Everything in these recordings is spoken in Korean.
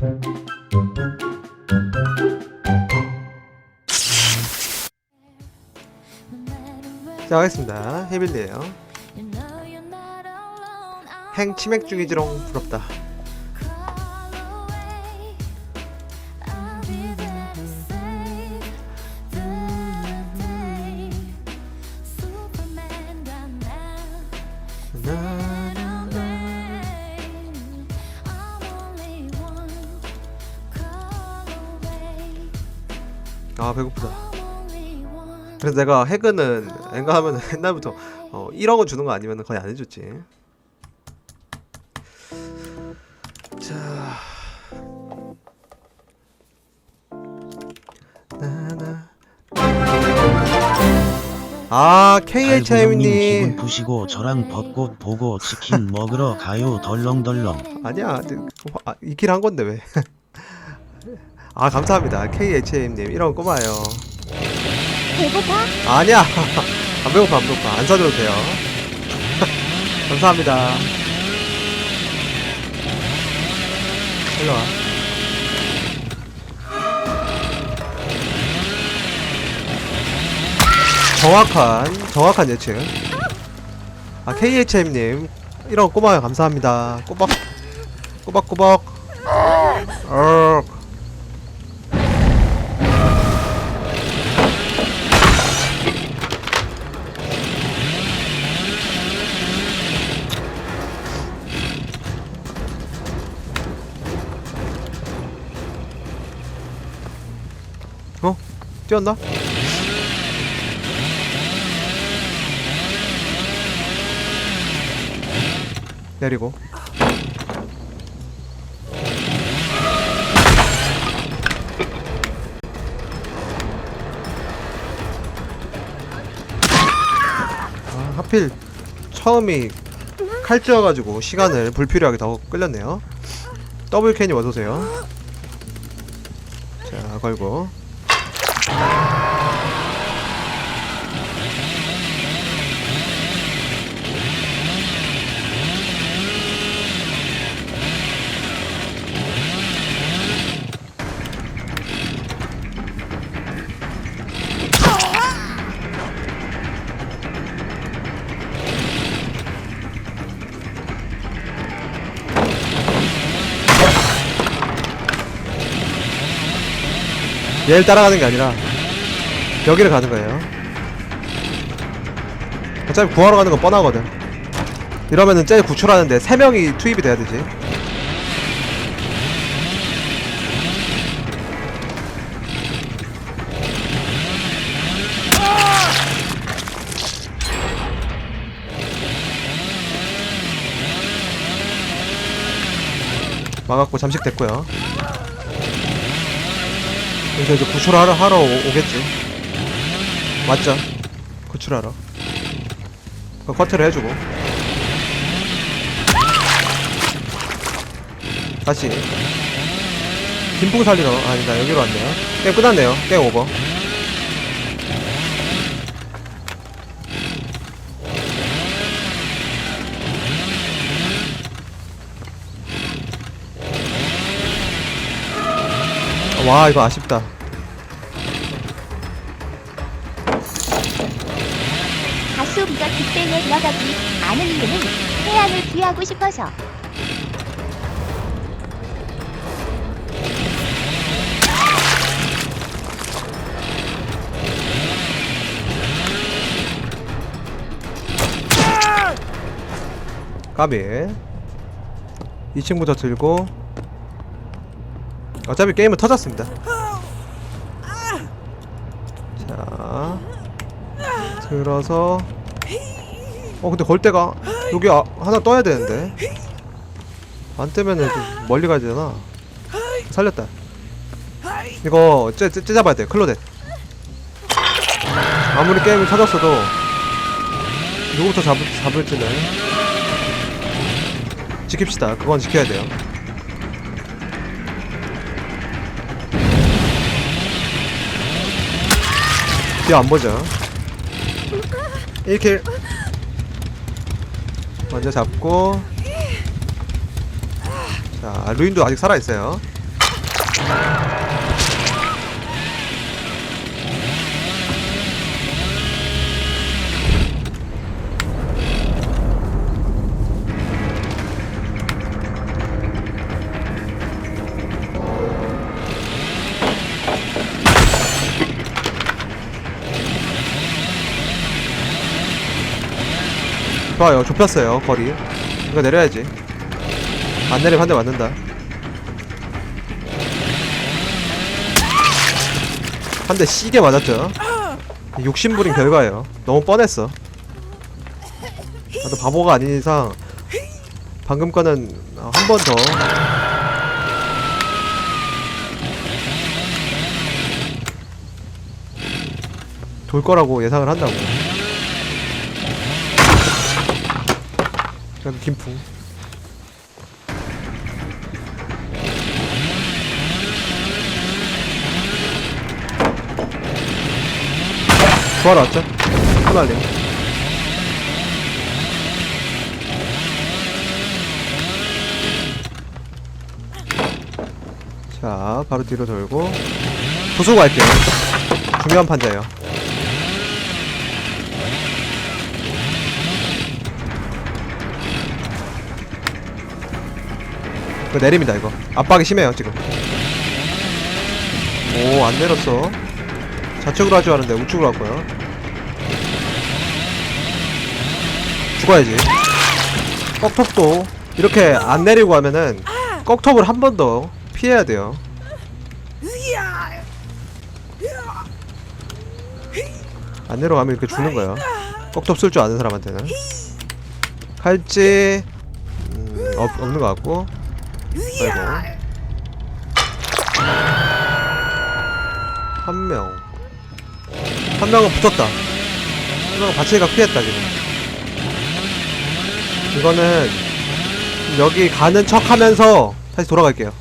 자 하겠습니다. 헤빌리에요. 행 치맥 중이지롱. 부럽다 아 배고프다. 그래서 내가 해그는 엔가 하면 옛날부터 어, 1억원 주는 거 아니면 거의 안 해줬지. 자. 나나. 아 KHM님. 푸시고 저랑 벚꽃 보고 치킨 먹으러 가요 덜렁덜렁. 아니야 아, 이킬 한 건데 왜? 아 감사합니다. KHM님 이런 꼬마요. 배고파? 아니야. 안 배고파 안 배고파. 안 사줘도 돼요. 감사합니다. 일로와. 정확한 정확한 예측. 아 KHM님 이런 꼬마요. 감사합니다. 꼬박 꼬박꼬박. 어 어? 뛰었나? 내리고. 아, 하필 처음이 칼찌여가지고 시간을 불필요하게 더 끌렸네요. 더블 캔이 어서오세요. 자 걸고 얘를 따라가는 게 아니라 여기를 가는 거예요. 어차피 구하러 가는 건 뻔하거든. 이러면은 쟤 구출하는데 3명이 투입이 돼야 되지. 막았고 잠식됐고요. 그래서 이제 구출하러 하러 오, 오겠지. 맞죠? 구출하러. 그 커트를 해주고. 다시. 김풍 살리러. 아니다, 여기로 왔네요. 게임 끝났네요. 게임 오버. 와, 이거 아쉽다. 가수 비가 빅뱅에 들어가기 아는 이유는 해안을 귀하고 싶어서. 까비. 2층부터 들고 어차피 게임은 터졌습니다. 자 들어서. 어 근데 걸 때가 여기 아, 하나 떠야 되는데. 안 뜨면은 좀 멀리 가야 되잖아 살렸다. 이거 쟤, 쟤, 쟤 잡아야 돼 클로덴 아무리 게임이 터졌어도 누구부터 잡을, 잡을지는 지킵시다. 그건 지켜야 돼요. 뒤에 안 보죠. 1킬. 먼저 잡고. 자, 루인도 아직 살아있어요. 좋아요. 좁혔어요 거리. 이거 내려야지. 안 내리면 한 대 맞는다. 한 대 시게 맞았죠? 욕심부린 결과예요. 너무 뻔했어. 나도 바보가 아닌 이상 방금 거는 한 번 더. 돌 거라고 예상을 한다고 여기 김풍. 구하러 왔죠? 호날림. 자 바로 뒤로 돌고 부수고 갈게요. 중요한 판자예요 이거 내립니다 이거. 압박이 심해요 지금. 오 안 내렸어. 좌측으로 할줄 아는데 우측으로 할 거야 죽어야지. 꺽톱도 이렇게 안 내리고 하면은 꺽톱을 한 번 더 피해야 돼요. 안 내려가면 이렇게 죽는 거야 꺽톱 쓸 줄 아는 사람한테는. 칼찌 음, 없, 없는 것 같고 아이고 한 명. 한 명은 붙었다. 한 명은 바치가 피했다, 지금. 이거는 여기 가는 척 하면서 다시 돌아갈게요.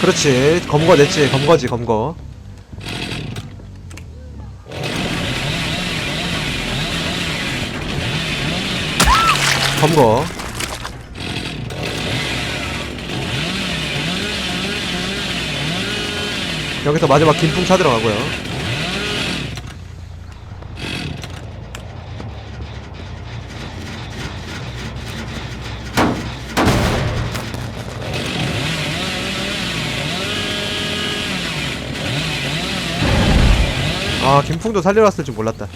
그렇지. 검거 냈지. 검거지, 검거. 검거. 여기서 마지막 김풍 찾으러 가고요. 아 김풍도 왔을 줄 몰랐다.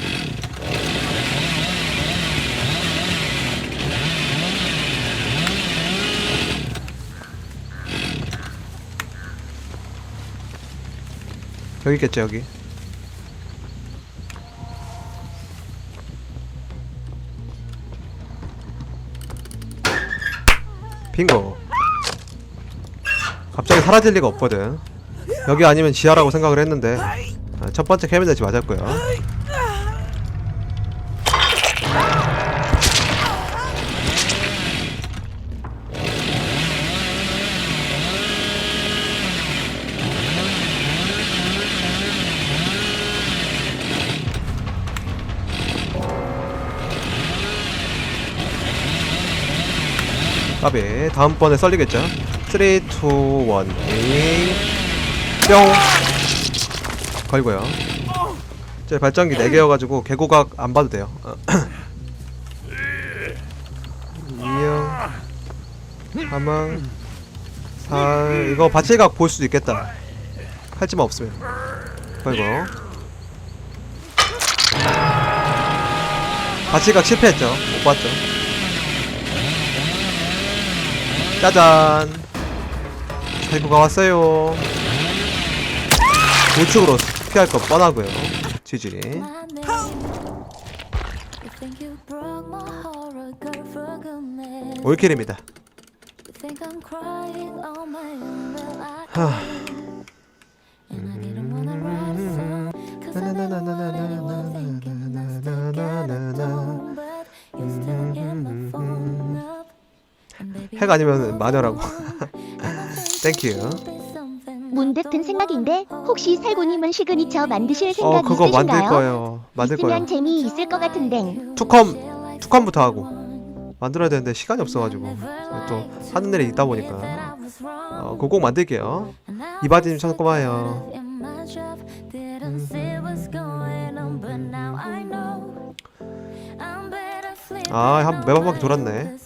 여기 있겠죠 여기. 빙고. 갑자기 사라질 리가 없거든. 여기 아니면 지하라고 생각을 했는데 아, 첫 번째 캐비넷이 맞았고요 까비 다음번에 썰리겠죠? 3, 2, 1 에이. 뿅. 걸고요. 제 발전기 4개여가지고 개고각 안 봐도 돼요. 이명 사망 살. 이거 바칠각 볼 수도 있겠다. 칼집만 없으면. 걸고. 바칠각 실패했죠. 못 봤죠 짜잔. 살구가 왔어요. 우측으로 피할 거 뻔하고요 지지 올킬입니다. 하. 핵 아니면 마녀라고. 땡큐 문득 든 생각인데 혹시 살구님은 시그니처 만드실 생각 어 그거 있으신가요? 만들 거예요. 만들 거예요. 있으면 재미 있을 것 같은데. 투컴 투컴부터 하고. 만들어야 되는데 시간이 없어가지고. 또 하는 일이 있다 보니까. 어, 그거 꼭 만들게요. 이바지님 참 고마워요. 아, 한 매번 바퀴 돌았네.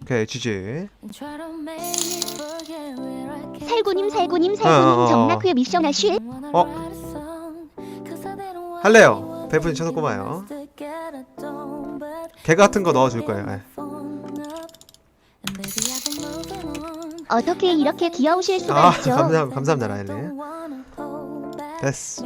오케이 make me forget where I came 살구님. 살구님 어, 어, 살구님 어. 정나크의 미션 하실 어? 할래요. 베프님 쳐서 고마워요. 개 같은 거 넣어줄 거예요. 예. 어떻게 이렇게 귀여우실 수가 아 있죠. 감사합니다 감사합니다 라일리. 됐어